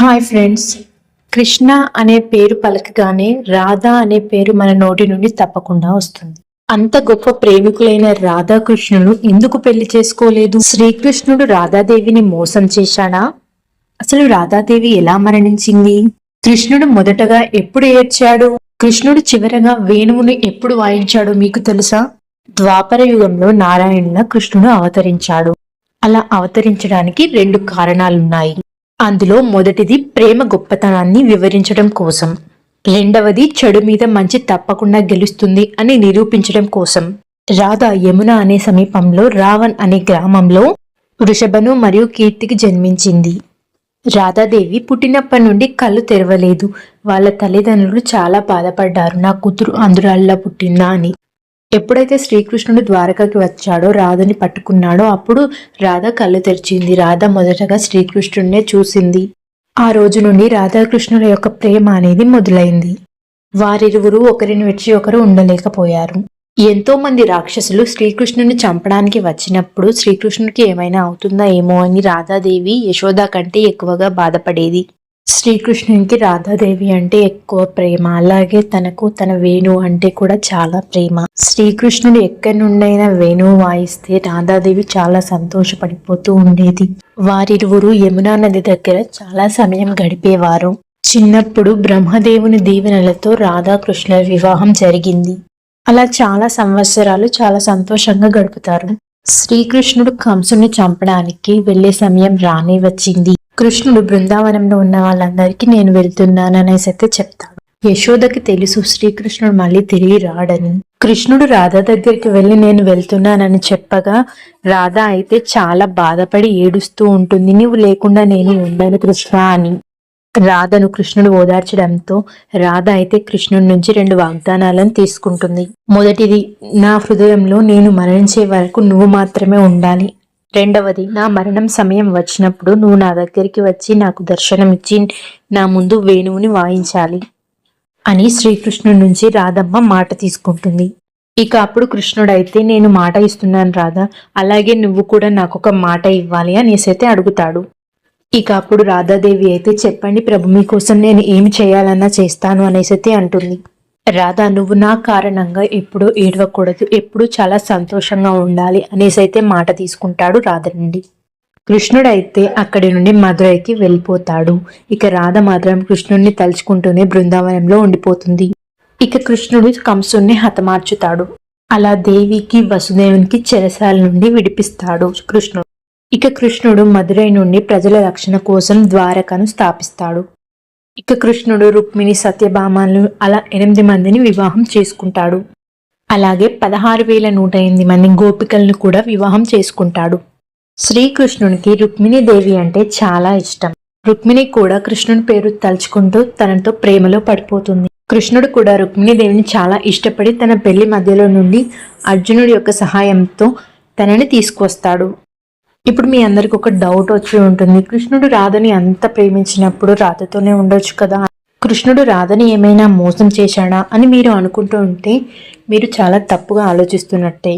Hi friends Krishna అనే పేరు పలకగానే రాధా అనే పేరు మన నోటి నుండి తప్పకుండా వస్తుంది. అంత గొప్ప ప్రేమికులైన రాధాకృష్ణులు ఎందుకు పెళ్ళి చేసుకోలేదు? శ్రీకృష్ణుడు రాధాదేవిని మోసం చేశాడా? అసలు రాధాదేవి ఎలా మరణించింది? కృష్ణుడు మొదటగా ఎప్పుడు ఏడ్చాడు? కృష్ణుడు చివరగా వేణువుని ఎప్పుడు వాయించాడో మీకు తెలుసా? ద్వాపర యుగంలో నారాయణుల కృష్ణుడు అవతరించాడు. అలా అవతరించడానికి రెండు కారణాలున్నాయి. అందులో మొదటిది ప్రేమ గొప్పతనాన్ని వివరించడం కోసం. రెండవది చెడు మీద మంచి తప్పకుండా గెలుస్తుంది అని నిరూపించడం కోసం. రాధ యమున అనే సమీపంలో రావణ్ అనే గ్రామంలో వృషభను మరియు కీర్తికి జన్మించింది. రాధాదేవి పుట్టినప్పటి నుండి కళ్ళు తెరవలేదు. వాళ్ళ తల్లిదండ్రులు చాలా బాధపడ్డారు. నా కూతురు అందురాళ్ళ పుట్టిందా అని. ఎప్పుడైతే శ్రీకృష్ణుడు ద్వారకకి వచ్చాడో రాధని పట్టుకున్నాడో అప్పుడు రాధ కళ్ళు తెరిచింది. రాధ మొదటగా శ్రీకృష్ణుడినే చూసింది. ఆ రోజు నుండి రాధాకృష్ణుల యొక్క ప్రేమ అనేది మొదలైంది. వారిరువురు ఒకరిని విడిచి ఒకరు ఉండలేకపోయారు. ఎంతో మంది రాక్షసులు శ్రీకృష్ణుని చంపడానికి వచ్చినప్పుడు శ్రీకృష్ణుడికి ఏమైనా అవుతుందా ఏమో అని రాధాదేవి యశోద కంటే ఎక్కువగా బాధపడేది. శ్రీకృష్ణునికి రాధాదేవి అంటే ఎక్కువ ప్రేమ. అలాగే తనకు తన వేణు అంటే కూడా చాలా ప్రేమ. శ్రీకృష్ణుడు ఎక్కడి నుండైనా వేణువు వాయిస్తే రాధాదేవి చాలా సంతోషపడిపోతూ ఉండేది. వారిరువురు యమునా నది దగ్గర చాలా సమయం గడిపేవారు. చిన్నప్పుడు బ్రహ్మదేవుని దీవెనలతో రాధాకృష్ణుల వివాహం జరిగింది. అలా చాలా సంవత్సరాలు చాలా సంతోషంగా గడుపుతారు. శ్రీకృష్ణుడు కంసుని చంపడానికి వెళ్ళే సమయం రానే వచ్చింది. కృష్ణుడు బృందావనంలో ఉన్న వాళ్ళందరికీ నేను వెళ్తున్నాను అనేసి అయితే చెప్తాడు. యశోదకి తెలుసు శ్రీకృష్ణుడు మళ్ళీ తిరిగి రాడని. కృష్ణుడు రాధ దగ్గరికి వెళ్ళి నేను వెళ్తున్నానని చెప్పగా రాధ అయితే చాలా బాధపడి ఏడుస్తూ ఉంటుంది నువ్వు లేకుండా నేను ఉండను కృష్ణ అని. రాధను కృష్ణుడు ఓదార్చడంతో రాధ అయితే కృష్ణుడి నుంచి రెండు వాగ్దానాలను తీసుకుంటుంది. మొదటిది నా హృదయంలో నేను మరణించే వరకు నువ్వు మాత్రమే ఉండాలి. రెండవది నా మరణం సమయం వచ్చినప్పుడు నువ్వు నా దగ్గరికి వచ్చి నాకు దర్శనమిచ్చి నా ముందు వేణువుని వాయించాలి అని శ్రీకృష్ణుడి నుంచి రాధమ్మ మాట తీసుకుంటుంది. ఇక అప్పుడు కృష్ణుడు అయితే నేను మాట ఇస్తున్నాను రాధా అలాగే నువ్వు కూడా నాకు ఒక మాట ఇవ్వాలి అనేసి అయితే అడుగుతాడు. ఇక అప్పుడు రాధాదేవి అయితే చెప్పండి ప్రభు మీకోసం నేను ఏమి చేయాలన్నా చేస్తాను అనేసి అయితే అంటుంది. రాధా నువ్వు నా కారణంగా ఎప్పుడు ఏడవకూడదు. ఎప్పుడు చాలా సంతోషంగా ఉండాలి అనేసి అయితే మాట తీసుకుంటాడు రాధ నుండి. కృష్ణుడైతే అక్కడి నుండి మధురైకి వెళ్ళిపోతాడు. ఇక రాధ మాత్రం కృష్ణుడిని తలుచుకుంటూనే బృందావనంలో ఉండిపోతుంది. ఇక కృష్ణుడు కంసుని హతమార్చుతాడు. అలా దేవికి వసుదేవునికి చెరసాల నుండి విడిపిస్తాడు కృష్ణుడు. ఇక కృష్ణుడు మధురై నుండి ప్రజల రక్షణ కోసం ద్వారకను స్థాపిస్తాడు. ఇక కృష్ణుడు రుక్మిణి సత్యభామాలు అలా ఎనిమిది మందిని వివాహం చేసుకుంటాడు. అలాగే పదహారు వేల నూట ఎనిమిది మంది గోపికలను కూడా వివాహం చేసుకుంటాడు. శ్రీకృష్ణునికి రుక్మిణి దేవి అంటే చాలా ఇష్టం. రుక్మిణి కూడా కృష్ణుని పేరు తలుచుకుంటూ తనతో ప్రేమలో పడిపోతుంది. కృష్ణుడు కూడా రుక్మిణి దేవిని చాలా ఇష్టపడి తన పెళ్ళి మధ్యలో నుండి అర్జునుడి యొక్క సహాయంతో తనని తీసుకొస్తాడు ఇప్పుడు మీ అందరికి ఒక డౌట్ వచ్చి ఉంటుంది. కృష్ణుడు రాధని అంత ప్రేమించినప్పుడు రాధతోనే ఉండొచ్చు కదా? కృష్ణుడు రాధని ఏమైనా మోసం చేశాడా అని మీరు అనుకుంటూ ఉంటే మీరు చాలా తప్పుగా ఆలోచిస్తున్నట్టే.